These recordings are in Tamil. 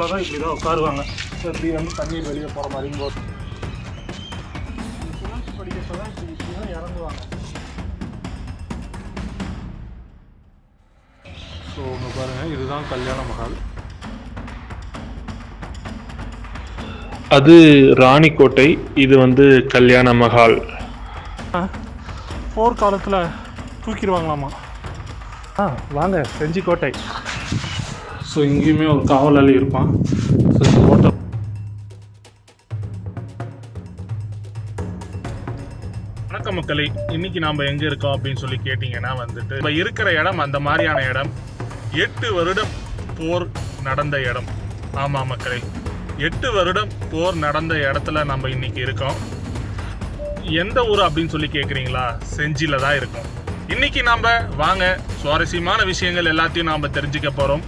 காலத்தில் தான் இப்படி தான் உட்காருவாங்க. ஸோ இப்படி வந்து தண்ணீர் வெளியே போகிற மாதிரி போது தான் இப்படி தான் இறங்குவாங்க. ஸோ இங்கே பாருங்கள் இதுதான் கல்யாண மகால் அது ராணிக்கோட்டை இது வந்து கல்யாண மஹால். போர் காலத்தில் தூக்கிடுவாங்களாமா? ஆ வாங்க செஞ்சி கோட்டை ஸோ இங்கேயுமே ஒரு காவலாளி இருப்பான். ஸோ இந்த ஹோட்டல் வணக்கம் மக்களை. இன்னைக்கு நாம் எங்கே இருக்கோம் அப்படின்னு சொல்லி கேட்டிங்கன்னா வந்துட்டு இப்போ இருக்கிற இடம் அந்த மாதிரியான இடம். எட்டு வருடம் போர் நடந்த இடம். ஆமாம் மக்களை. எட்டு வருடம் போர் நடந்த இடத்துல நம்ம இன்னைக்கு இருக்கோம். எந்த ஊர் அப்படின்னு சொல்லி கேட்குறீங்களா செஞ்சியில் தான் இருக்கும். இன்னைக்கு நாம் வாங்க சுவாரஸ்யமான விஷயங்கள் எல்லாத்தையும் நாம் தெரிஞ்சுக்க போகிறோம்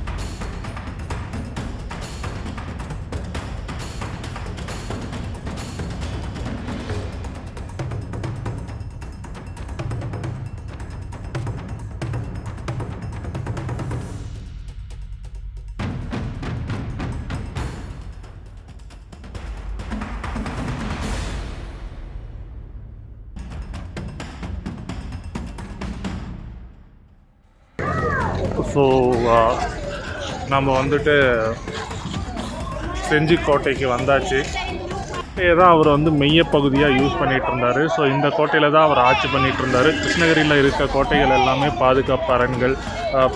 ஸோ uh, நம்ம வந்துட்டு செஞ்சி கோட்டைக்கு வந்தாச்சு. கோட்டையை தான் அவர் வந்து மைய பகுதியாக யூஸ் பண்ணிகிட்டு இருந்தார் ஸோ இந்த கோட்டையில் தான் அவர் ஆட்சி பண்ணிகிட்டு இருந்தார் கிருஷ்ணகிரியில் இருக்க கோட்டைகள் எல்லாமே பாதுகாப்பு அரண்கள்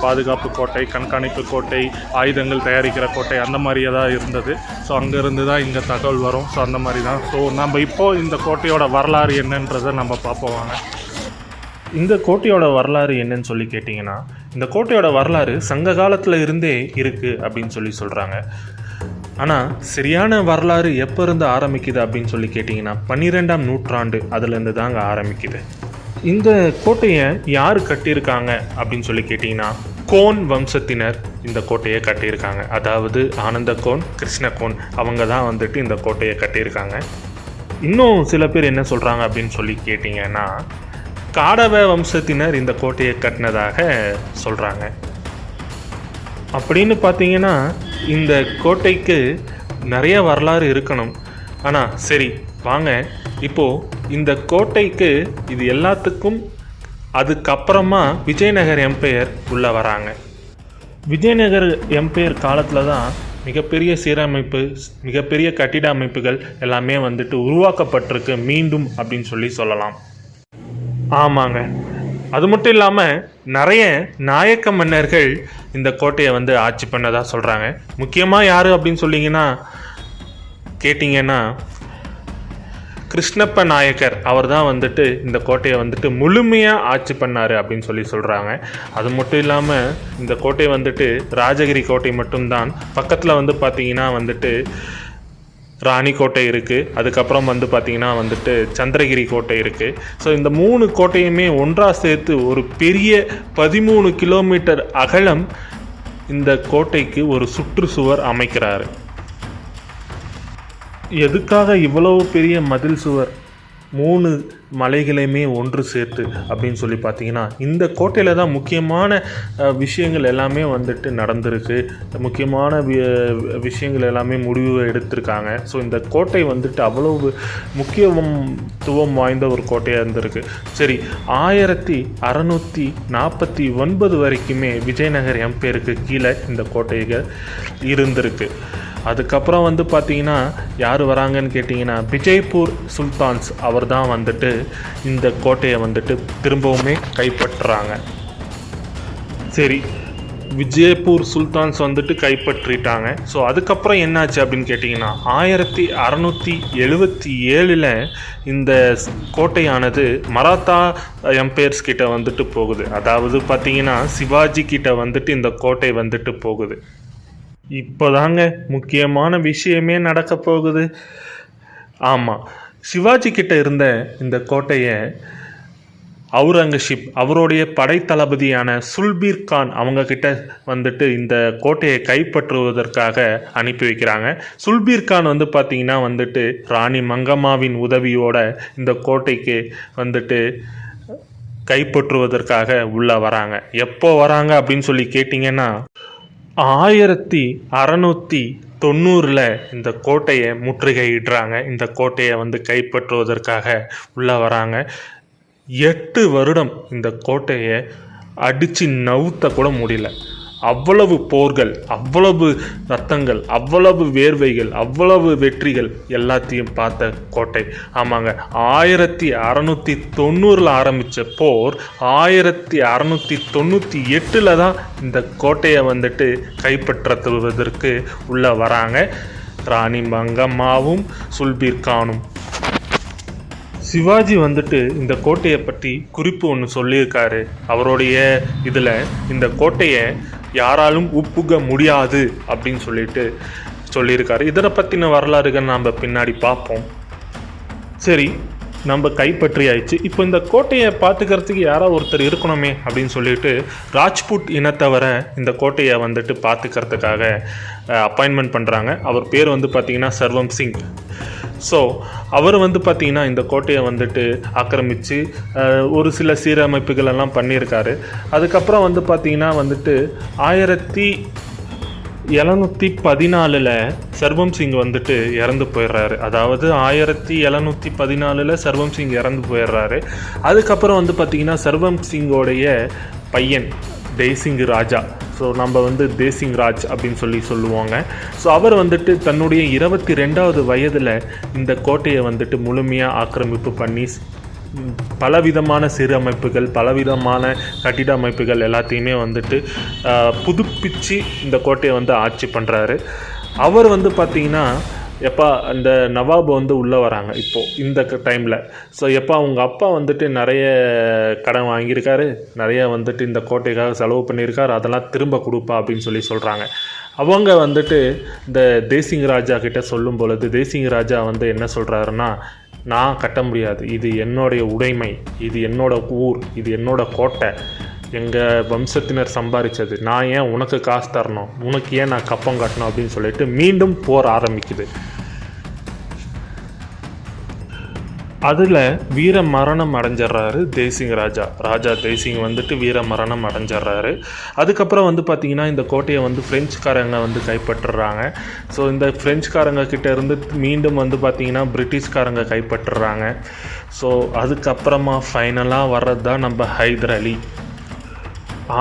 பாதுகாப்பு கோட்டை கண்காணிப்பு கோட்டை ஆயுதங்கள் தயாரிக்கிற கோட்டை அந்த மாதிரியே தான் இருந்தது. ஸோ அங்கேருந்து தான் இங்கே தகவல் வரும். ஸோ அந்த மாதிரி தான் ஸோ நம்ம இப்போது இந்த கோட்டையோட வரலாறு என்னன்றதை நம்ம பார்ப்போம் வாங்க. இந்த கோட்டையோட வரலாறு என்னன்னு சொல்லி கேட்டிங்கன்னா இந்த கோட்டையோட வரலாறு சங்க காலத்தில் இருந்தே இருக்குது அப்படின்னு சொல்லி சொல்கிறாங்க ஆனால் சரியான வரலாறு எப்போ இருந்து ஆரம்பிக்குது அப்படின்னு சொல்லி கேட்டிங்கன்னா பன்னிரெண்டாம் நூற்றாண்டு அதுலேருந்து தாங்க ஆரம்பிக்குது. இந்த கோட்டையை யார் கட்டியிருக்காங்க அப்படின்னு சொல்லி கேட்டிங்கன்னா கோன் வம்சத்தினர் இந்த கோட்டையை கட்டியிருக்காங்க. அதாவது ஆனந்தகோன் கிருஷ்ணகோன் அவங்க தான் வந்துட்டு இந்த கோட்டையை கட்டியிருக்காங்க. இன்னும் சில பேர் என்ன சொல்கிறாங்க அப்படின்னு சொல்லி கேட்டிங்கன்னா காடவ வம்சத்தினர் இந்த கோட்டையை கட்டினதாக சொல்கிறாங்க அப்படின்னு பார்த்தீங்கன்னா இந்த கோட்டைக்கு நிறைய வரலாறு இருக்கணும். ஆனால் சரி வாங்க. இப்போது இந்த கோட்டைக்கு இது எல்லாத்துக்கும் அதுக்கப்புறமா விஜயநகர் எம்பையர் உள்ளே வராங்க. விஜயநகர் எம்பையர் காலத்தில் தான் மிகப்பெரிய சீரமைப்பு மிகப்பெரிய கட்டிட அமைப்புகள் எல்லாமே வந்துட்டு உருவாக்கப்பட்டிருக்கு மீண்டும் அப்படின்னு சொல்லி சொல்லலாம். ஆமாங்க. அது மட்டும் இல்லாமல் நிறைய நாயக்க மன்னர்கள் இந்த கோட்டையை வந்து ஆட்சி பண்ணதா சொல்கிறாங்க முக்கியமாக யார் அப்படின்னு சொன்னீங்கன்னா கேட்டிங்கன்னா கிருஷ்ணப்ப நாயக்கர். அவர் தான் வந்துட்டு இந்த கோட்டையை வந்துட்டு முழுமையாக ஆட்சி பண்ணார் அப்படின்னு சொல்லி சொல்கிறாங்க அது மட்டும் இல்லாமல் இந்த கோட்டை வந்துட்டு ராஜகிரி கோட்டை மட்டும்தான். பக்கத்தில் வந்து பார்த்திங்கன்னா வந்துட்டு ராணிக்கோட்டை இருக்குது அதுக்கப்புறம் வந்து பார்த்திங்கன்னா வந்துட்டு சந்திரகிரி கோட்டை இருக்குது ஸோ இந்த மூணு கோட்டையுமே ஒன்றாக சேர்த்து ஒரு பெரிய பதிமூணு கிலோமீட்டர் அகலம் இந்த கோட்டைக்கு ஒரு சுற்றுச்சுவர் அமைக்கிறாரு. எதுக்காக இவ்வளவு பெரிய மதில் சுவர்? மூணு மலைகளையுமே ஒன்று சேர்த்து அப்படின்னு சொல்லி பார்த்தீங்கன்னா இந்த கோட்டையில் தான் முக்கியமான விஷயங்கள் எல்லாமே வந்துட்டு நடந்திருக்கு. முக்கியமான வி- விஷயங்கள் எல்லாமே முடிவு எடுத்திருக்காங்க. ஸோ இந்த கோட்டை வந்துட்டு அவ்வளவு முக்கியத்துவம் வாய்ந்த ஒரு கோட்டையாக இருந்திருக்கு. சரி ஆயிரத்தி அறநூற்றி நாற்பத்தி ஒன்பது வரைக்குமே விஜயநகர் எம்பேருக்கு கீழே இந்த கோட்டைகள் இருந்திருக்கு. அதுக்கப்புறம் வந்து பார்த்தீங்கன்னா யார் வராங்கன்னு கேட்டிங்கன்னா விஜய்பூர் சுல்தான்ஸ் அவர் தான் வந்துட்டு இந்த கோட்டையை வந்துட்டு திரும்பவுமே கைப்பற்றுறாங்க. சரி விஜயப்பூர் சுல்தான்ஸ் வந்துட்டு கைப்பற்றிட்டாங்க. ஸோ அதுக்கப்புறம் என்னாச்சு அப்படின்னு கேட்டிங்கன்னா ஆயிரத்தி அறநூற்றி எழுபத்தி ஏழில் இந்த ஸ்- கோட்டையானது மராத்தா எம்பையர்ஸ் கிட்ட வந்துட்டு போகுது. அதாவது பார்த்தீங்கன்னா சிவாஜி கிட்ட வந்துட்டு இந்த கோட்டை வந்துட்டு போகுது. இப்போதாங்க முக்கியமான விஷயமே நடக்க போகுது. ஆமாம் சிவாஜி கிட்ட இருந்த இந்த கோட்டையை அவுரங்கசீப் அவருடைய படைத்தளபதியான சுல்பீர் கான் அவங்க கிட்ட வந்துட்டு இந்த கோட்டையை கைப்பற்றுவதற்காக அனுப்பி வைக்கிறாங்க. சுல்பீர் கான் வந்து பார்த்திங்கன்னா வந்துட்டு ராணி மங்கம்மாவின் உதவியோட இந்த கோட்டைக்கு வந்துட்டு கைப்பற்றுவதற்காக உள்ளே வராங்க. எப்போ வராங்க அப்படின்னு சொல்லி கேட்டிங்கன்னா ஆயிரத்தி அறநூற்றி தொண்ணூறில் இந்த கோட்டையை முற்றுகையிடுறாங்க. இந்த கோட்டையை வந்து கைப்பற்றுவதற்காக உள்ளே வராங்க. எட்டு வருடம் இந்த கோட்டையை அடித்து நவுத்த கூட முடியல. அவ்வளவு போர்கள் அவ்வளவு ரத்தங்கள் அவ்வளவு வேர்வைகள் அவ்வளவு வெற்றிகள் எல்லாத்தையும் பார்த்த கோட்டை. ஆமாங்க ஆயிரத்தி அறநூற்றி தொண்ணூறில் ஆரம்பித்த போர் ஆயிரத்தி அறநூற்றி தொண்ணூற்றி எட்டில் தான் இந்த கோட்டையை வந்துட்டு கைப்பற்றத்துவதற்கு உள்ளே வராங்க. ராணி மங்கம்மாவும் சுல்பீர் கானும். சிவாஜி வந்துட்டு இந்த கோட்டையை பற்றி குறிப்பு ஒன்று சொல்லியிருக்காரு. அவருடைய இதில் இந்த கோட்டையை யாராலும் உப்புக முடியாது அப்படின்னு சொல்லிட்டு சொல்லியிருக்காரு. இதனை பற்றின வரலாறுகள் நாம் பின்னாடி பார்ப்போம். சரி நம்ம கைப்பற்றியாயிடுச்சு இப்போ இந்த கோட்டையை பார்த்துக்கிறதுக்கு யாராவது ஒருத்தர் இருக்கணுமே அப்படின்னு சொல்லிட்டு ராஜ்புட் இனத்தவரை இந்த கோட்டையை வந்துட்டு பார்த்துக்கிறதுக்காக அப்பாயின்மெண்ட் பண்ணுறாங்க அவர் பேர் வந்து பார்த்திங்கன்னா சர்வம் சிங். ஸோ அவர் வந்து பார்த்திங்கன்னா இந்த கோட்டையை வந்துட்டு ஆக்கிரமித்து ஒரு சில சீரமைப்புகள் எல்லாம் பண்ணியிருக்காரு. அதுக்கப்புறம் வந்து பார்த்திங்கன்னா வந்துட்டு ஆயிரத்தி எழுநூற்றி பதினாலில் சர்வம் சிங் வந்துட்டு இறந்து போயிடுறாரு. அதாவது ஆயிரத்தி எழுநூற்றி பதினாலில் சர்வம் சிங் இறந்து போயிடுறாரு. அதுக்கப்புறம் வந்து பார்த்திங்கன்னா சர்வம் சிங்கோடைய பையன் தேசிங் ராஜா. ஸோ நம்ம வந்து தேசிங் ராஜ் அப்படின்னு சொல்லி சொல்லுவாங்க. ஸோ அவர் வந்துட்டு தன்னுடைய இருபத்தி ரெண்டாவது வயதில் இந்த கோட்டையை வந்துட்டு முழுமையாக ஆக்கிரமிப்பு பண்ணி பலவிதமான சிறு அமைப்புகள் பலவிதமான கட்டிட அமைப்புகள் எல்லாத்தையுமே வந்துட்டு புதுப்பிச்சு இந்த கோட்டையை வந்து ஆட்சி பண்ணுறாரு அவர் வந்து பார்த்திங்கன்னா எப்பா அந்த நவாப் வந்து உள்ளே வராங்க இப்போது இந்த டைமில் ஸோ எப்போ அவங்க அப்பா வந்துட்டு நிறைய கடன் வாங்கியிருக்காரு நிறைய வந்துட்டு இந்த கோட்டைக்காக செலவு பண்ணியிருக்காரு அதெல்லாம் திரும்ப கொடுப்பா அப்படின்னு சொல்லி சொல்கிறாங்க அவங்க வந்துட்டு இந்த தேசிங் ராஜா கிட்ட சொல்லும் பொழுது தேசிங் ராஜா வந்து என்ன சொல்கிறாருன்னா நான் கட்ட முடியாது. இது என்னுடைய உடைமை. இது என்னோட ஊர். இது என்னோட கோட்டை. எங்கள் வம்சத்தினர் சம்பாதிச்சது நான் ஏன் உனக்கு காசு தரணும்? உனக்கு ஏன் நான் கப்பம் கட்டணும் அப்படின்னு சொல்லிட்டு மீண்டும் போர் ஆரம்பிக்குது. அதில் வீர மரணம் அடைஞ்சிடுறாரு தேசிங் ராஜா. ராஜா தேசிங் வந்துட்டு வீர மரணம் அடைஞ்சிடுறாரு அதுக்கப்புறம் வந்து பார்த்திங்கன்னா இந்த கோட்டையை வந்து ஃப்ரெஞ்சுக்காரங்க வந்து கைப்பற்றுறாங்க. ஸோ இந்த ஃப்ரெஞ்சுக்காரங்க கிட்டேருந்து மீண்டும் வந்து பார்த்திங்கன்னா பிரிட்டிஷ்காரங்க கைப்பற்றுறாங்க. ஸோ அதுக்கப்புறமா ஃபைனலாக வர்றது தான் நம்ம ஹைதர் அலி.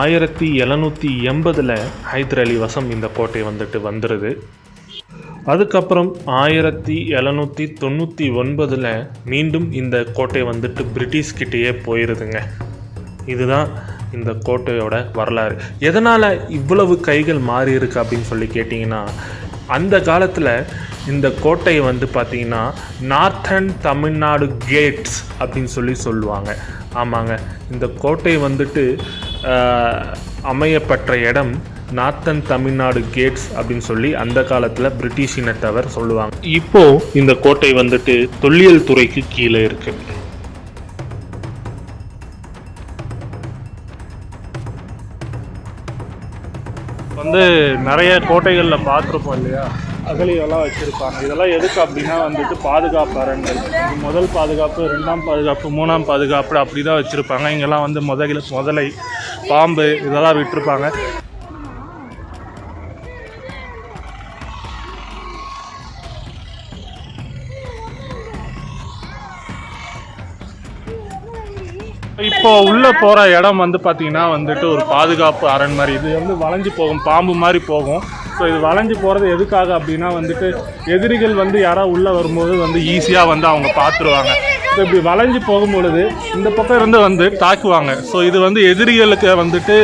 ஆயிரத்தி எழுநூற்றி எண்பதில் ஹைதர் அலி வசம் இந்த கோட்டை வந்துட்டு வந்துடுது அதுக்கப்புறம் ஆயிரத்தி எழுநூற்றி தொண்ணூற்றி ஒன்பதில் மீண்டும் இந்த கோட்டை வந்துட்டு பிரிட்டிஷ்கிட்டேயே போயிடுதுங்க இதுதான் இந்த கோட்டையோட வரலாறு. எதனால் இவ்வளவு கைகள் மாறி இருக்கு அப்படின்னு சொல்லி கேட்டிங்கன்னா அந்த காலத்தில் இந்த கோட்டை வந்து பார்த்திங்கன்னா நார்த்தன் தமிழ்நாடு கேட்ஸ் அப்படின்னு சொல்லி சொல்லுவாங்க. ஆமாங்க. இந்த கோட்டை வந்துட்டு அமையப்பட்ட அமையப்பெற்ற இடம் நார்த்தன் தமிழ்நாடு கேட்ஸ் அப்படின்னு சொல்லி அந்த காலத்தில் பிரிட்டிஷ் இனத்தவர் சொல்லுவாங்க. இப்போ இந்த கோட்டை வந்துட்டு தொல்லியல் துறைக்கு கீழே இருக்கு. வந்து நிறைய கோட்டைகளில் பார்த்துருப்போம் இல்லையா? அகலியெல்லாம் வச்சுருப்பாங்க. இதெல்லாம் எதுக்கு அப்படின்னா வந்துட்டு பாதுகாப்பு அரண்கள் இது முதல் பாதுகாப்பு ரெண்டாம் பாதுகாப்பு மூணாம் பாதுகாப்பு அப்படி தான் வச்சுருப்பாங்க. இங்கெல்லாம் வந்து முதல முதலை பாம்பு இதெல்லாம் விட்டுருப்பாங்க. இப்போ உள்ள போற இடம் வந்து பாத்தீங்கன்னா வந்துட்டு ஒரு பாதுகாப்பு அரண் மாதிரி. இது வந்து வளைஞ்சு போகும் பாம்பு மாதிரி போகும். ஸோ இது வளைஞ்சு போகிறது எதுக்காக அப்படின்னா வந்துட்டு எதிரிகள் வந்து யாராவது உள்ளே வரும்போது வந்து ஈஸியாக வந்து அவங்க பார்த்துருவாங்க ஸோ இப்படி வளைஞ்சு போகும்பொழுது இந்த பக்கம் இருந்து வந்து தாக்குவாங்க. ஸோ இது வந்து எதிரிகளுக்கு வந்துட்டு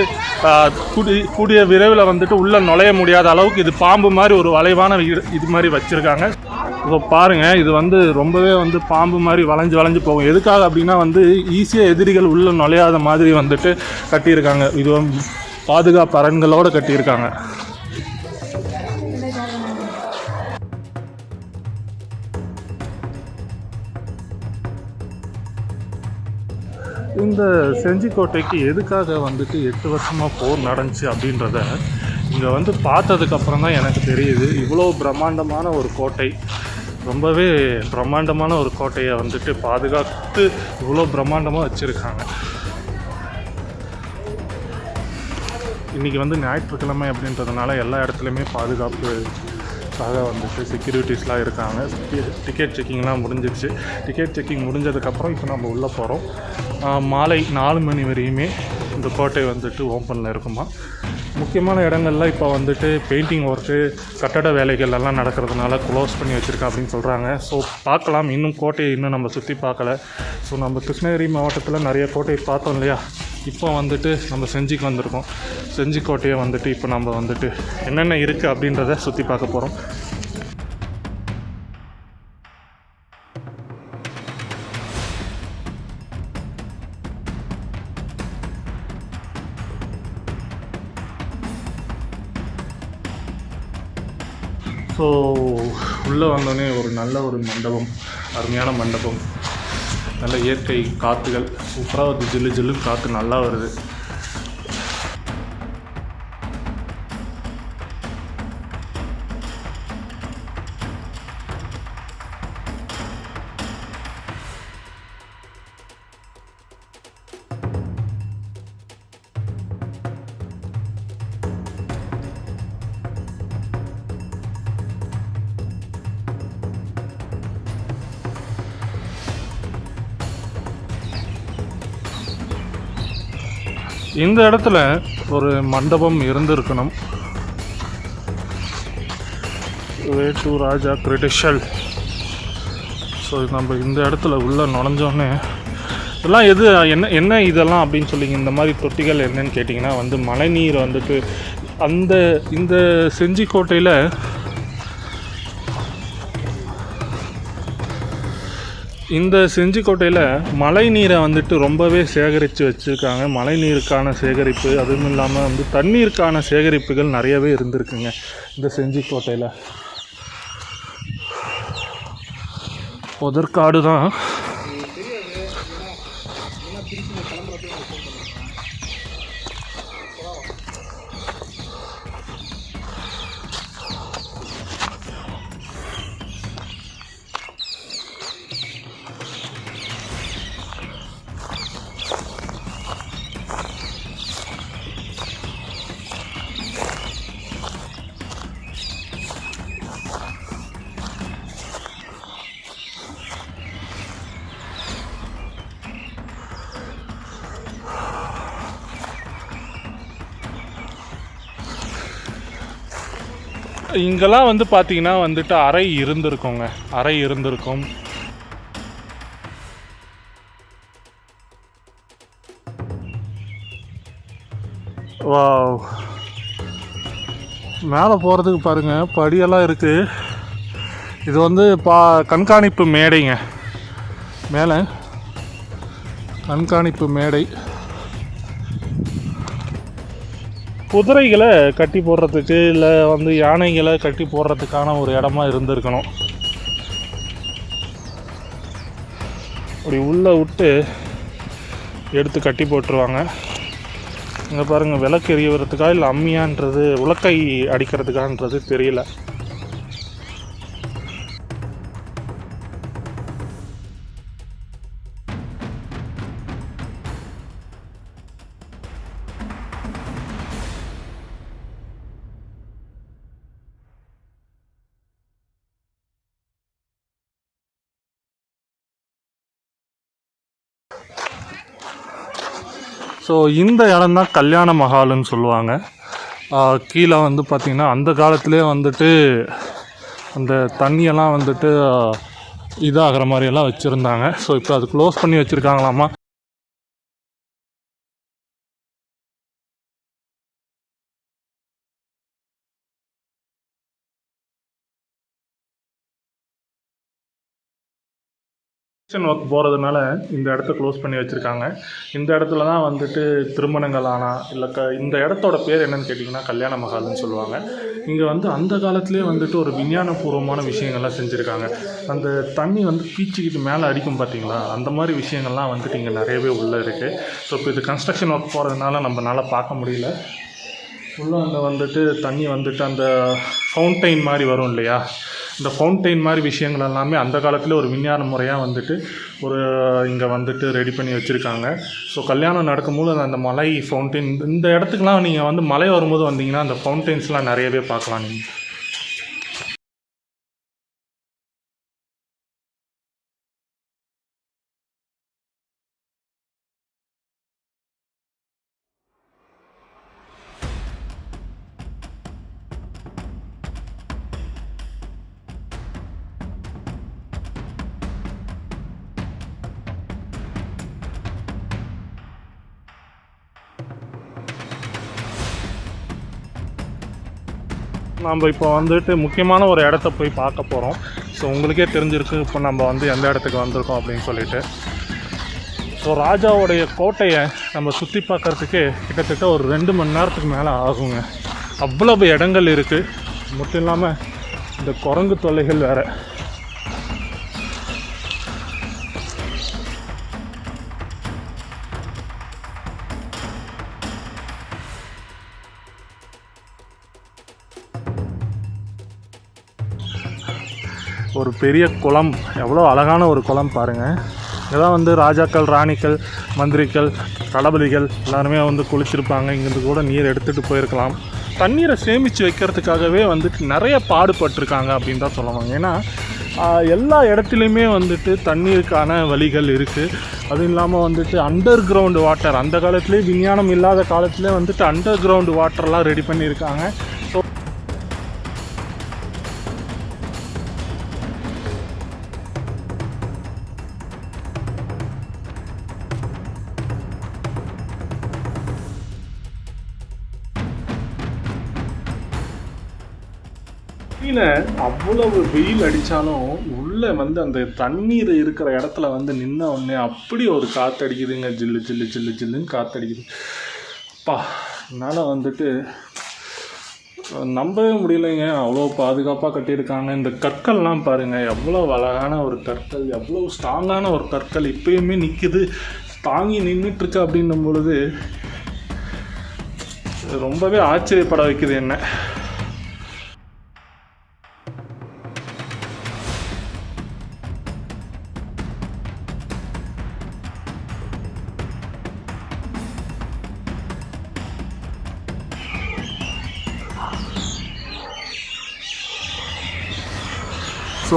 கூடி கூடிய விரைவில் வந்துட்டு உள்ளே நுழைய முடியாத அளவுக்கு இது பாம்பு மாதிரி ஒரு வளைவான இது மாதிரி வச்சுருக்காங்க. ஸோ பாருங்கள் இது வந்து ரொம்பவே வந்து பாம்பு மாதிரி வளைஞ்சு வளைஞ்சு போகும். எதுக்காக அப்படின்னா வந்து ஈஸியாக எதிரிகள் உள்ளே நுழையாத மாதிரி வந்துட்டு கட்டியிருக்காங்க. இது பாதுகாப்பு அரண்களோடு கட்டியிருக்காங்க. இந்த செஞ்சிக்கோட்டைக்கு எதுக்காக வந்துட்டு எட்டு வருஷமாக போர் நடந்துச்சு அப்படின்றத இங்கே வந்து பார்த்ததுக்கப்புறம் தான் எனக்கு தெரியுது. இவ்வளோ பிரம்மாண்டமான ஒரு கோட்டை. ரொம்பவே பிரம்மாண்டமான ஒரு கோட்டையை வந்துட்டு பாதுகாத்து இவ்வளோ பிரம்மாண்டமாக வச்சுருக்காங்க. இன்றைக்கி வந்து ஞாயிற்றுக்கிழமை அப்படின்றதுனால எல்லா இடத்துலையுமே பாதுகாப்பு அதுக்காக வந்துட்டு செக்யூரிட்டிஸ்லாம் இருக்காங்க. டிக்கெட் செக்கிங்லாம் முடிஞ்சிருச்சு. டிக்கெட் செக்கிங் முடிஞ்சதுக்கப்புறம் இப்போ நம்ம உள்ளே போகிறோம் மாலை நாலு மணி வரையுமே இந்த கோட்டை வந்துட்டு ஓப்பனில் இருக்குமா. முக்கியமான இடங்கள்ல இப்போ வந்துட்டு பெயிண்டிங் ஒர்க்கு கட்டட வேலைகள் எல்லாம் நடக்கிறதுனால க்ளோஸ் பண்ணி வச்சுருக்கேன் அப்படின்னு சொல்கிறாங்க ஸோ பார்க்கலாம். இன்னும் கோட்டையை இன்னும் நம்ம சுற்றி பார்க்கல. ஸோ நம்ம கிருஷ்ணகிரி மாவட்டத்தில் நிறைய கோட்டை பார்த்தோம் இல்லையா? இப்போ வந்துட்டு நம்ம செஞ்சிக்கு வந்திருக்கோம். செஞ்சி கோட்டையை வந்துட்டு இப்போ நம்ம வந்துட்டு என்னென்ன இருக்குது அப்படின்றத சுற்றி பார்க்க போகிறோம் உள்ளே வந்தோடனே ஒரு நல்ல ஒரு மண்டபம் அருமையான மண்டபம். நல்ல இயற்கை காற்றுகள் சூப்பராக வருது. ஜில்லு ஜில்லு காற்று நல்லா வருது. இந்த இடத்துல ஒரு மண்டபம் இருந்திருக்கணும். வே டு ராஜா கிரிட்டிஷல் ஸோ நம்ம இந்த இடத்துல உள்ளே நுழைஞ்சோடனே இதெல்லாம் எது என்ன என்ன இதெல்லாம் அப்படின்னு சொல்லிங்க இந்த மாதிரி தொட்டிகள் என்னன்னு கேட்டிங்கன்னா வந்து மழைநீர் வந்துட்டு அந்த இந்த செஞ்சிக்கோட்டையில் இந்த செஞ்சிக்கோட்டையில் மழை நீரை வந்துட்டு ரொம்பவே சேகரித்து வச்சுருக்காங்க. மழை நீருக்கான சேகரிப்பு அதுவும் இல்லாமல் வந்து தண்ணீருக்கான சேகரிப்புகள் நிறையவே இருந்திருக்குங்க இந்த செஞ்சிக்கோட்டையில். புதற்காடு தான் இங்கெல்லாம் வந்து பார்த்தீங்கன்னா வந்துட்டு அறை இருந்திருக்கோங்க. அறை இருந்திருக்கும். வாவ். மேலே போகிறதுக்கு பாருங்கள் படியெல்லாம் இருக்குது இது வந்து பா கண்காணிப்பு மேடைங்க. மேலே கண்காணிப்பு மேடை. குதிரைகளை கட்டி போடுறதுக்கு இல்லை வந்து யானைகளை கட்டி போடுறதுக்கான ஒரு இடமா இருந்திருக்கணும். அப்படி உள்ளே விட்டு எடுத்து கட்டி போட்டுருவாங்க. இங்கே பாருங்கள் விளக்கு எரியறதுக்கா இல்லை அம்மியான்றது உலக்கை அடிக்கிறதுக்கான்றது தெரியல. ஸோ இந்த இடம் தான் கல்யாண மஹால்னு சொல்லுவாங்க. கீழே வந்து பார்த்திங்கன்னா அந்த காலத்திலே வந்துட்டு அந்த தண்ணியெல்லாம் வந்துட்டு இதாகிற மாதிரியெல்லாம் வச்சுருந்தாங்க. ஸோ இப்போ அது க்ளோஸ் பண்ணி வச்சுருக்காங்களாமா? கிச்சன் ஒர்க் போகிறதுனால இந்த இடத்த க்ளோஸ் பண்ணி வச்சுருக்காங்க. இந்த இடத்துல தான் வந்துட்டு திருமணங்கள் ஆனால் இல்லை க இந்த இடத்தோட பேர் என்னன்னு கேட்டிங்கன்னா கல்யாண மகால்னு சொல்லுவாங்க. இங்கே வந்து அந்த காலத்துலேயே வந்துட்டு ஒரு விஞ்ஞானபூர்வமான விஷயங்கள்லாம் செஞ்சுருக்காங்க. அந்த தண்ணி வந்து பீச்சிக்கிட்டு மேலே அடிக்கும் பார்த்தீங்களா அந்த மாதிரி விஷயங்கள்லாம் வந்துட்டு இங்கே நிறையவே உள்ளே இருக்குது ஸோ இப்போ இது கன்ஸ்ட்ரக்ஷன் ஒர்க் போகிறதுனால நம்மளால் பார்க்க முடியல. உள்ளே அங்கே வந்துட்டு தண்ணி வந்துட்டு அந்த ஃபவுண்டைன் மாதிரி வரும் இல்லையா? இந்த ஃபவுண்டைன் மாதிரி விஷயங்கள் எல்லாமே அந்த காலத்தில் ஒரு விஞ்ஞான முறையாக வந்துட்டு ஒரு இங்கே வந்துட்டு ரெடி பண்ணி வச்சுருக்காங்க. ஸோ கல்யாணம் நடக்கும்போது அந்த மலை ஃபவுண்டைன் இந்த இடத்துக்குலாம் நீங்கள் வந்து மலை வரும்போது வந்தீங்கன்னா அந்த ஃபவுண்டைன்ஸ்லாம் நிறையவே பார்க்கலாம் நீங்கள் நம்ம இப்போ வந்துட்டு முக்கியமான ஒரு இடத்த போய் பார்க்க போகிறோம் ஸோ உங்களுக்கே தெரிஞ்சிருக்கு இப்போ நம்ம வந்து எந்த இடத்துக்கு வந்திருக்கோம் அப்படின்னு சொல்லிட்டு. ஸோ ராஜாவுடைய கோட்டையை நம்ம சுற்றி பார்க்கறதுக்கே கிட்டத்தட்ட ஒரு ரெண்டு மணி நேரத்துக்கு மேலே ஆகுங்க. அவ்வளவு இடங்கள் இருக்குது மட்டும் இல்லாமல் இந்த குரங்கு தொல்லைகள் வேறு. பெரிய குளம் எவ்வளோ அழகான ஒரு குளம் பாருங்கள் இதெல்லாம் வந்து ராஜாக்கள் ராணிகள் மந்திரிகள் தளபதிகள் எல்லாருமே வந்து குளிச்சிருப்பாங்க. இங்கேருந்து கூட நீர் எடுத்துகிட்டு போயிருக்கலாம். தண்ணீரை சேமித்து வைக்கிறதுக்காகவே வந்துட்டு நிறைய பாடுபட்டிருக்காங்க அப்படின்னு தான் சொல்லுவாங்க. ஏன்னா எல்லா இடத்துலையுமே வந்துட்டு தண்ணீருக்கான வழிகள் இருக்குது அதுவும் இல்லாமல் வந்துட்டு அண்டர் கிரவுண்டு வாட்டர் அந்த காலத்துலேயே விஞ்ஞானம் இல்லாத காலத்துலேயே வந்துட்டு அண்டர் கிரவுண்டு வாட்டர்லாம் ரெடி பண்ணியிருக்காங்க. அவ்வளவு வெயில் அடித்தாலும் உள்ளே வந்து அந்த தண்ணீர் இருக்கிற இடத்துல வந்து நின்ன உடனே அப்படி ஒரு காற்றடிக்குதுங்க ஜில்லு ஜில்லு ஜில்லு ஜில்லுன்னு காற்றடிக்குது அப்பா என்னால் வந்துட்டு நம்பவே முடியலைங்க. அவ்வளோ பாதுகாப்பாக கட்டியிருக்காங்க. இந்த கற்கள்லாம் பாருங்கள் எவ்வளோ அழகான ஒரு கற்கள் எவ்வளோ ஸ்ட்ராங்கான ஒரு கற்கள் இப்பயுமே நிற்கிது தாங்கி நின்றுட்டுருக்கு அப்படின்னும் பொழுது ரொம்பவே ஆச்சரியப்பட வைக்குது என்ன.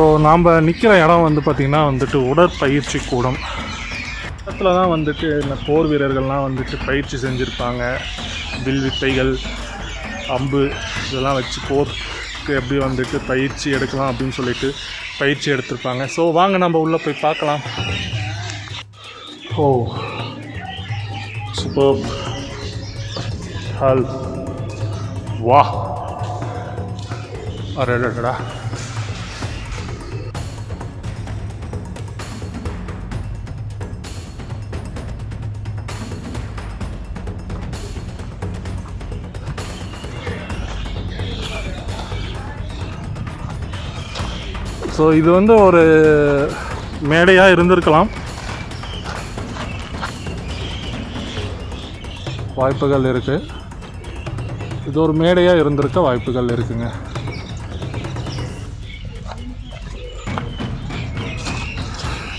ஸோ நாம் நிற்கிற இடம் வந்து பார்த்திங்கன்னா வந்துட்டு உடற்பயிற்சி கூடம். இடத்துல தான் வந்துட்டு இந்த போர் வீரர்கள்லாம் வந்துட்டு பயிற்சி செஞ்சுருப்பாங்க. வில் வித்தைகள் அம்பு இதெல்லாம் வச்சு போருக்கு எப்படி வந்துட்டு பயிற்சி எடுக்கலாம் அப்படின்னு சொல்லிட்டு பயிற்சி எடுத்திருப்பாங்க. ஸோ வாங்க நம்ம உள்ளே போய் பார்க்கலாம். ஓ சூப்பர் ஹால் வா. அரடடா ஸோ இது வந்து ஒரு மேடையாக இருந்திருக்கலாம். வாய்ப்புகள் இருக்குது இது ஒரு மேடையாக இருந்திருக்க வாய்ப்புகள் இருக்குங்க.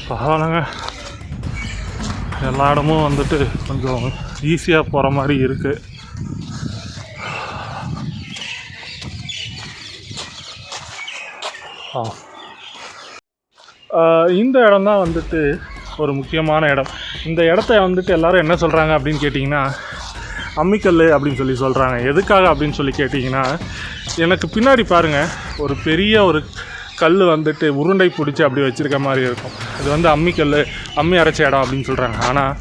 பரவாயில்லைங்க. எல்லா இடமும் வந்துட்டு கொஞ்சம் ஈஸியாக போகிற மாதிரி இருக்குது ஆ. இந்த இடம் தான் வந்துட்டு ஒரு முக்கியமான இடம். இந்த இடத்த வந்துட்டு எல்லோரும் என்ன சொல்கிறாங்க அப்படின்னு கேட்டிங்கன்னா அம்மிக்கல் அப்படின்னு சொல்லி சொல்கிறாங்க எதுக்காக அப்படின்னு சொல்லி கேட்டிங்கன்னா எனக்கு பின்னாடி பாருங்கள் ஒரு பெரிய ஒரு கல் வந்துட்டு உருண்டை பிடிச்சி அப்படி வச்சுருக்க மாதிரி இருக்கும். இது வந்து அம்மிக்கல் அம்மி அரைச்ச இடம் அப்படின்னு சொல்கிறாங்க ஆனால்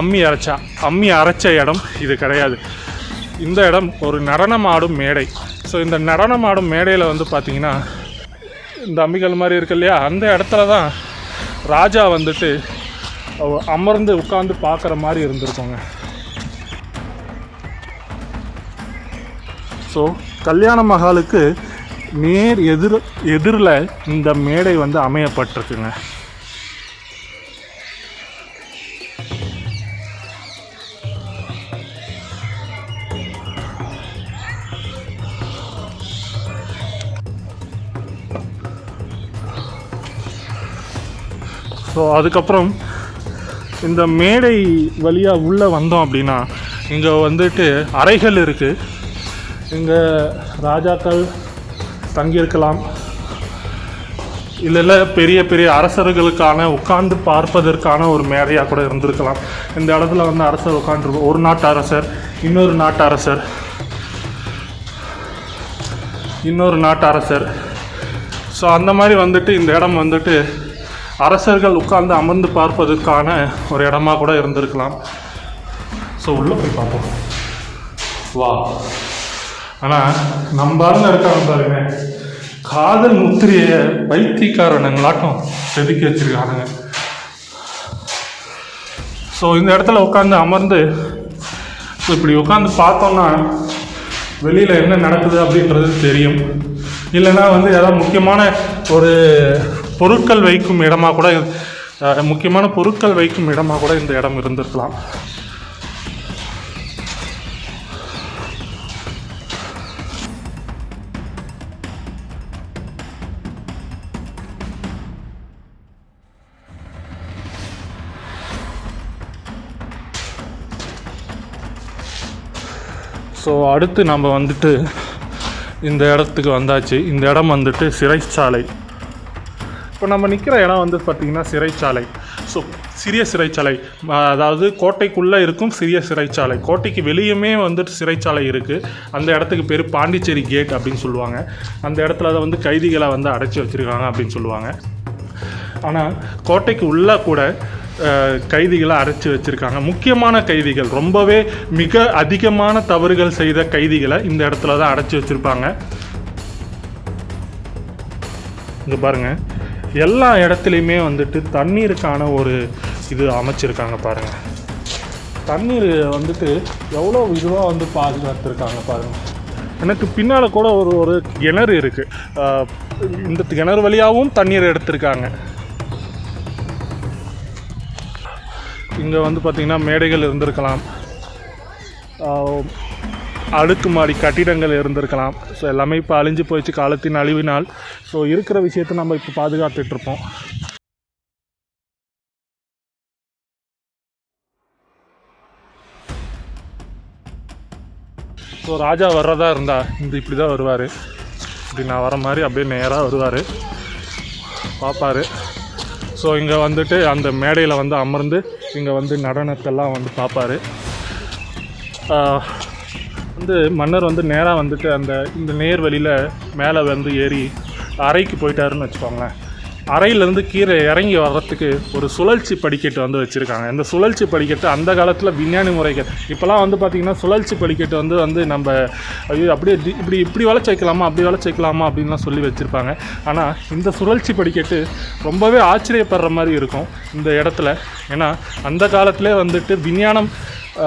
அம்மி அரைச்சா அம்மி அரைச்ச இடம் இது கிடையாது. இந்த இடம் ஒரு நடனமாடும் மேடை. ஸோ இந்த நடனமாடும் மேடையில் வந்து பார்த்திங்கன்னா இந்த அம்பிகள் மாதிரி இருக்கு இல்லையா? அந்த இடத்துல தான் ராஜா வந்துட்டு அவ- அமர்ந்து உட்காந்து பார்க்குற மாதிரி இருந்திருக்கோங்க. ஸோ கல்யாண மகாலுக்கு நேர் எதிர் எதிரில் இந்த மேடை வந்து அமையப்பட்டிருக்குங்க. ஸோ அதுக்கப்புறம் இந்த மேடை வழியாக உள்ளே வந்தோம் அப்படின்னா இங்கே வந்துட்டு அறைகள் இருக்குது இங்கே ராஜாக்கள் தங்கியிருக்கலாம். இல்லை பெரிய பெரிய அரசர்களுக்கான உட்கார்ந்து பார்ப்பதற்கான ஒரு மேடையாக கூட இருந்திருக்கலாம். இந்த இடத்துல வந்து அரசர் உட்காந்துருக்கும் ஒரு நாட்டு அரசர் இன்னொரு நாட்டு அரசர் இன்னொரு நாட்டு அரசர் ஸோ அந்த மாதிரி வந்துட்டு இந்த இடம் வந்துட்டு அரசர்கள் உட்கார்ந்து அமர்ந்து பார்ப்பதற்கான ஒரு இடமா கூட இருந்திருக்கலாம். ஸோ உள்ளே போய் பார்ப்போம். வா. ஆனால் நம்ம இருக்காங்க பாருங்க. காதல் முத்திரையை பைத்தியக்காரனுங்களாட்டம் செதுக்கி வச்சிருக்கானுங்க. ஸோ இந்த இடத்துல உட்காந்து அமர்ந்து ஸோ இப்படி உட்காந்து பார்த்தோம்னா வெளியில் என்ன நடக்குது அப்படின்றது தெரியும். இல்லைன்னா வந்து ஏதாவது முக்கியமான ஒரு பொருட்கள் வைக்கும் இடமா கூட முக்கியமான பொருட்கள் வைக்கும் இடமா கூட இந்த இடம் இருந்திருக்கலாம். ஸோ அடுத்து நம்ம வந்துட்டு இந்த இடத்துக்கு வந்தாச்சு. இந்த இடம் வந்துட்டு சிறைச்சாலை. இப்போ நம்ம நிற்கிற இடம் வந்து பார்த்திங்கன்னா சிறைச்சாலை. ஸோ சிறிய சிறைச்சாலை. அதாவது கோட்டைக்குள்ளே இருக்கும் சிறிய சிறைச்சாலை. கோட்டைக்கு வெளியுமே வந்துட்டு சிறைச்சாலை இருக்குது அந்த இடத்துக்கு பேர் பாண்டிச்சேரி கேட் அப்படின்னு சொல்லுவாங்க. அந்த இடத்துல அதை வந்து கைதிகளை வந்து அடைச்சி வச்சுருக்காங்க அப்படின்னு சொல்லுவாங்க. ஆனால் கோட்டைக்கு உள்ளே கூட கைதிகளை அடைச்சி வச்சுருக்காங்க. முக்கியமான கைதிகள் ரொம்பவே மிக அதிகமான தவறுகள் செய்த கைதிகளை இந்த இடத்துல தான் அடைச்சி வச்சுருப்பாங்க. இங்கே பாருங்க. எல்லா இடத்துலையுமே வந்துட்டு தண்ணீருக்கான ஒரு இது அமைச்சிருக்காங்க பாருங்கள் தண்ணீர் வந்துட்டு எவ்வளோ இதுவாக வந்து பாதுகாத்துருக்காங்க பாருங்கள் எனக்கு பின்னால் கூட ஒரு ஒரு கிணறு இருக்குது இந்த கிணறு வழியாகவும் தண்ணீர் எடுத்திருக்காங்க. இங்கே வந்து பார்த்திங்கன்னா மேடைகள் இருந்திருக்கலாம். அடுக்குமாடி கட்டிடங்கள் இருந்திருக்கலாம். ஸோ எல்லாமே இப்போ அழிஞ்சு போயிடுச்சு காலத்தின் அழிவினால். ஸோ இருக்கிற விஷயத்தை நம்ம இப்போ பாதுகாத்துட்ருப்போம் ஸோ ராஜா வர்றதா இருந்தா இந்த இப்படி தான் வருவார். இப்படி நான் வர மாதிரி அப்படியே நேராக வருவார். பார்ப்பாரு ஸோ இங்கே வந்துட்டு அந்த மேடையில் வந்து அமர்ந்து இங்கே வந்து நடனத்தெல்லாம் வந்து பார்ப்பாரு வந்து மன்னர் வந்து நேராக வந்துட்டு அந்த இந்த நேர் வழியில் மேலே வந்து ஏறி அறைக்கு போயிட்டாருன்னு வச்சுக்கோங்களேன். அறையிலேருந்து கீழே இறங்கி வர்றதுக்கு ஒரு சுழற்சி படிக்கட்டு வந்து வச்சுருக்காங்க. இந்த சுழற்சி படிக்கட்டு அந்த காலத்தில் விஞ்ஞானி முறைகள். இப்போலாம் வந்து பார்த்திங்கன்னா சுழற்சி படிக்கட்டு வந்து வந்து நம்ம ஐயோ அப்படியே இப்படி இப்படி வளைச்சி வைக்கலாமா அப்படி வளைச்சி வைக்கலாமா அப்படின்லாம் சொல்லி வச்சுருப்பாங்க. ஆனால் இந்த சுழற்சி படிக்கட்டு ரொம்பவே ஆச்சரியப்படுற மாதிரி இருக்கும் இந்த இடத்துல. ஏன்னா அந்த காலத்திலே வந்துட்டு விஞ்ஞானம்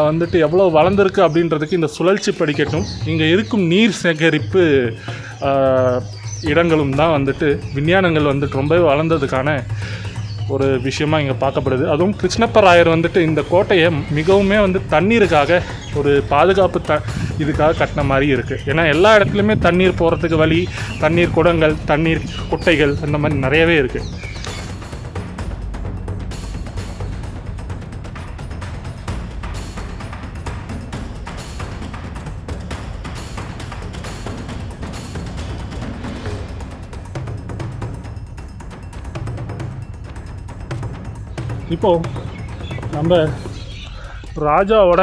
வந்துட்டு எவ்வளோ வளர்ந்துருக்கு அப்படின்றதுக்கு இந்த சுழற்சி படிக்கட்டும். இங்கே இருக்கும் நீர் சேகரிப்பு இடங்களும் தான் வந்துட்டு விஞ்ஞானங்கள் வந்துட்டு ரொம்பவே வளர்ந்ததுக்கான ஒரு விஷயமாக இங்கே பார்க்கப்படுது. அதுவும் கிருஷ்ணப்பராயர் வந்துட்டு இந்த கோட்டையை மிகவுமே வந்து தண்ணீருக்காக ஒரு பாதுகாப்பு த இதுக்காக கட்டின மாதிரி இருக்குது ஏன்னா எல்லா இடத்துலையுமே தண்ணீர் போகிறதுக்கு வழி தண்ணீர் குடங்கள் தண்ணீர் குட்டைகள் அந்த மாதிரி நிறையவே இருக்குது இப்போது நம்ம ராஜாவோட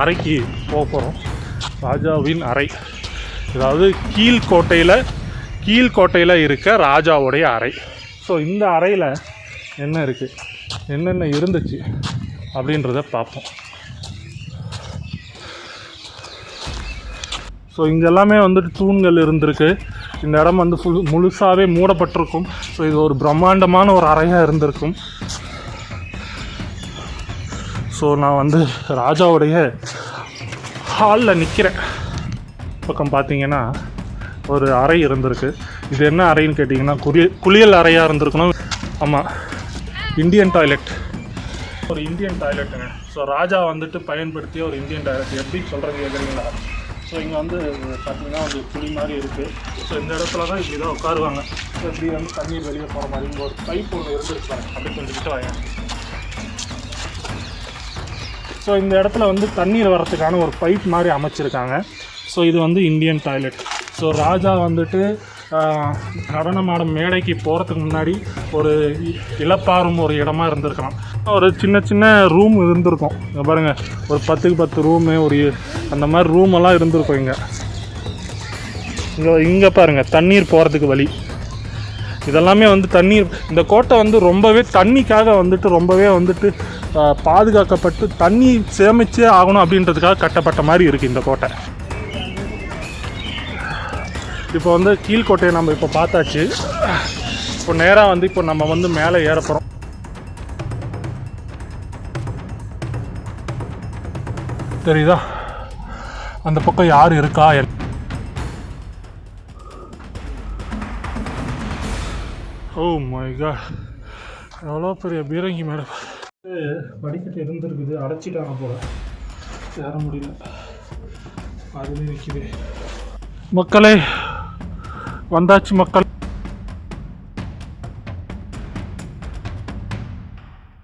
அறைக்கு போக போகிறோம் ராஜாவின் அறை. அதாவது கீழ்கோட்டையில் கீழ்கோட்டையில் இருக்க ராஜாவுடைய அறை. ஸோ இந்த அறையில் என்ன இருக்குது என்னென்ன இருந்துச்சு அப்படின்றத பார்ப்போம். ஸோ இங்கே எல்லாமே வந்துட்டு தூண்கள் இருந்திருக்கு. இந்த இடம் வந்து ஃபுல் முழுசாகவே மூடப்பட்டிருக்கும். ஸோ இது ஒரு பிரம்மாண்டமான ஒரு அறையாக இருந்திருக்கும். ஸோ நான் வந்து ராஜாவுடைய ஹாலில் நிற்கிறேன் பக்கம் பார்த்தீங்கன்னா ஒரு அறை இருந்திருக்கு. இது என்ன அறைன்னு கேட்டிங்கன்னா குளிய குளியல் அறையாக இருந்திருக்கணும். ஆமாம் இந்தியன் டாய்லெட் ஒரு இந்தியன் டாய்லெட்டுங்க ஸோ ராஜா வந்துட்டு பயன்படுத்திய ஒரு இந்தியன் டாய்லெட் எப்படி சொல்கிறது கேட்குறீங்களா ஸோ இங்கே வந்து பார்த்தீங்கன்னா ஒரு குழி மாதிரி இருக்குது ஸோ இந்த இடத்துல தான் இப்படி தான் உட்காருவாங்க. ஸோ இப்படி வந்து தண்ணீர் வெளியே போகிற மாதிரி இங்கே ஒரு பைப் ஒன்று இருந்துருக்காங்க அப்படி கொஞ்சம் கிட்ட வாங்க. ஸோ இந்த இடத்துல வந்து தண்ணீர் வரத்துக்கான ஒரு பைப் மாதிரி அமைச்சிருக்காங்க. ஸோ இது வந்து இந்தியன் டாய்லெட் ஸோ ராஜா வந்துட்டு நடனமாடும் மேடைக்கு போகிறதுக்கு முன்னாடி ஒரு இ- இளப்பாறும் ஒரு இடமா இருந்திருக்கலாம். ஒரு சின்ன சின்ன ரூம் இருந்திருக்கும். இங்கே பாருங்கள் ஒரு பத்துக்கு பத்து ரூமு ஒரு அந்த மாதிரி ரூமெல்லாம் இருந்திருக்கும் இங்கே. இங்கே இங்கே பாருங்கள் தண்ணீர் போகிறதுக்கு வழி. இதெல்லாமே வந்து தண்ணீர் இந்த கோட்டை வந்து ரொம்பவே தண்ணிக்காக வந்துட்டு ரொம்பவே வந்துட்டு பாதுகாக்கப்பட்டு தண்ணி சேமிச்சே ஆகணும் அப்படின்றதுக்காக கட்டப்பட்ட மாதிரி இருக்குது இந்த கோட்டை. இப்போ வந்து கீழ்கோட்டையை நம்ம இப்போ பார்த்தாச்சு. இப்போ நேராக வந்து இப்போ நம்ம வந்து மேலே ஏற போகிறோம் தெரியுதா? அந்த பக்கம் யார் இருக்கா? ஓ மை காட் எவ்வளோ பெரிய பீரங்கி மேடம். படிக்கட்டு இருந்திருக்குது அடைச்சிட்டாங்க போல. ஏற முடியல. அதுலேயும் நிற்கிது மக்களே வந்தாச்சு மக்களே.